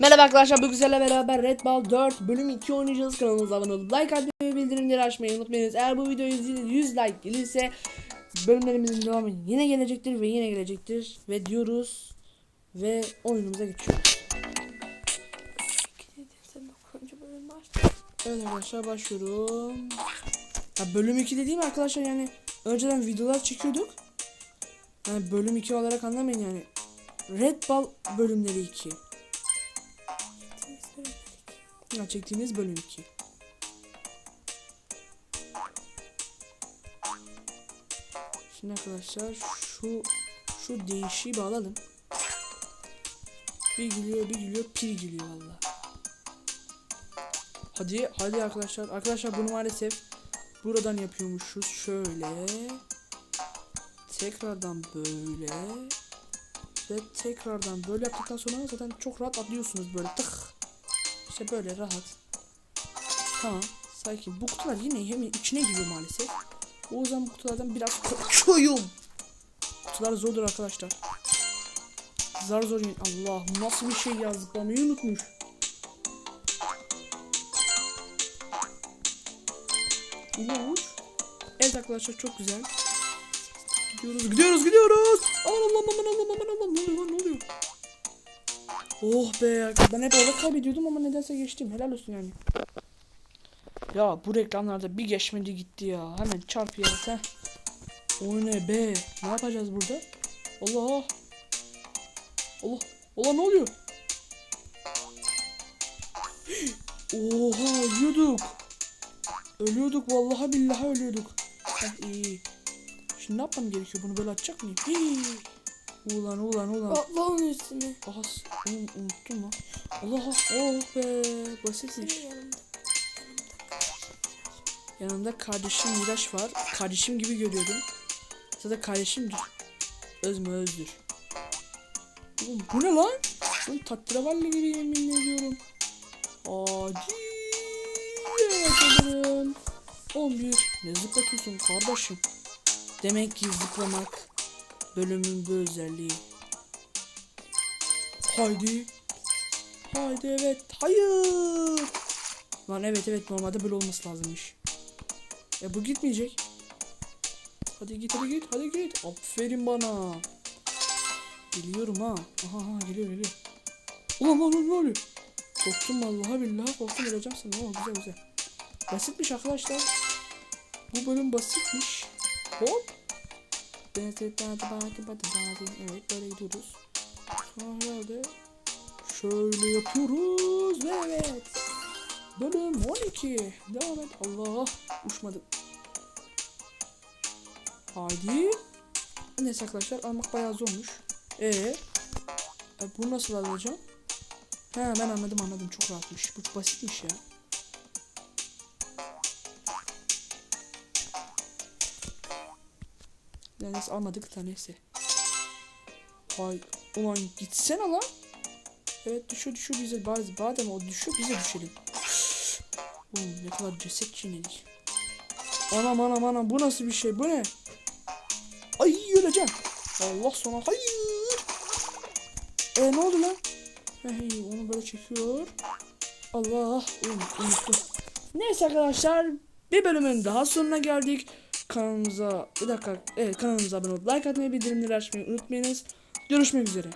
Merhaba arkadaşlar bu güzelle beraber Red Ball 4 bölüm 2 oynayacağız. Kanalımıza abone olup like atmayı bildirimleri açmayı unutmayınız. Eğer bu video 100, 100 like gelirse bölümlerimizin devamı yine gelecektir ve yine gelecektir. Ve diyoruz ve oyunumuza geçiyoruz. Evet arkadaşlar başlıyorum. Ha, bölüm 2 dediğim arkadaşlar yani önceden videolar çekiyorduk. Yani bölüm 2 olarak anlamayın yani. Red Ball bölümleri 2. Ha, çektiğimiz bölüm 2. Şimdi arkadaşlar şu şu değişiği bağladım. Bir gülüyor bir gülüyor pir gülüyor valla. Hadi hadi arkadaşlar. Arkadaşlar bunu maalesef buradan yapıyormuşuz. Şöyle. Tekrardan böyle. Ve tekrardan böyle yaptıktan sonra zaten çok rahat atlıyorsunuz böyle tık. İşte böyle rahat. Tamam. Sakin. Bu kutular yine hemen içine giriyor maalesef. O yüzden bu kutulardan biraz korkuyorum. Kutular zordur arkadaşlar. Zar zor yin- Allah nasıl bir şey ya zıplamayı unutmuş. Uç. Evet arkadaşlar çok güzel. Gidiyoruz gidiyoruz gidiyoruz. Aman Allah'ım aman Allah'ım aman Allah'ım ne oluyor ne oluyor? Oh be ben hep orada kaybediyordum ama nedense geçtim helal olsun yani. Ya bu reklamlarda bir geçmedi gitti ya hemen çarp ya sen. O ne be ne yapacağız burada? Allah. Allah. Allah ne oluyor? Oha ölüyorduk. Ölüyorduk vallahi billahi ölüyorduk. Heh iyi. Şimdi ne yapmam gerekiyor? Bunu böyle açacak mıyım? Hii. Ulan ulan ulan. Atla onun üstüne. Aha oğlum unuttum lan. Allah oh be basitmiş. Yanımda kardeşim Miraç var. Kardeşim gibi görüyordum. Zaten kardeşimdir. Öz mü özdür. Oğlum bu ne lan? Oğlum tatravalli gibi yemin ediyorum. Adi. Sanırım. 11. Ne zıplatıyorsun kardeşim? Demek ki zıplamak bölümün bu özelliği. Haydi. Haydi evet. Hayır. Lan evet evet normalde böyle olması lazımmış. E bu gitmeyecek. Hadi git hadi git hadi git. Aferin bana. Biliyorum ha. Aha, aha geliyor geliyor. Ulan lan lan, ne oluyor? Korktum vallahi billahi korktum öleceğim sana. Oo, güzel güzel. Basitmiş arkadaşlar. Bu bölüm basitmiş. Hop. Evet böyle gidiyoruz. Sonra herhalde şöyle yapıyoruz ve evet. Bölüm 12. Devam et. Allah uçmadı. Haydi. Neyse arkadaşlar almak bayağı zormuş. Ee, e, bunu nasıl alacağım? He ben anladım anladım çok rahatmış. Bu basitmiş ya. Ya Neyse almadık da neyse. Hay ulan gitsene lan. Evet düşüyor düşüyor bize bazı badem o düşüyor bize düşelim. Oğlum ne kadar ceset çiğnedik. Anam anam anam bu nasıl bir şey bu ne? Ay öleceğim. Allah sonra hayır. E ne oldu lan? Hey, onu böyle çekiyor. Allah unuttum. Neyse arkadaşlar bir bölümün daha sonuna geldik. Kanalımıza bir dakika evet kanalımıza abone olup like atmayı bildirimleri açmayı unutmayınız. Görüşmek üzere.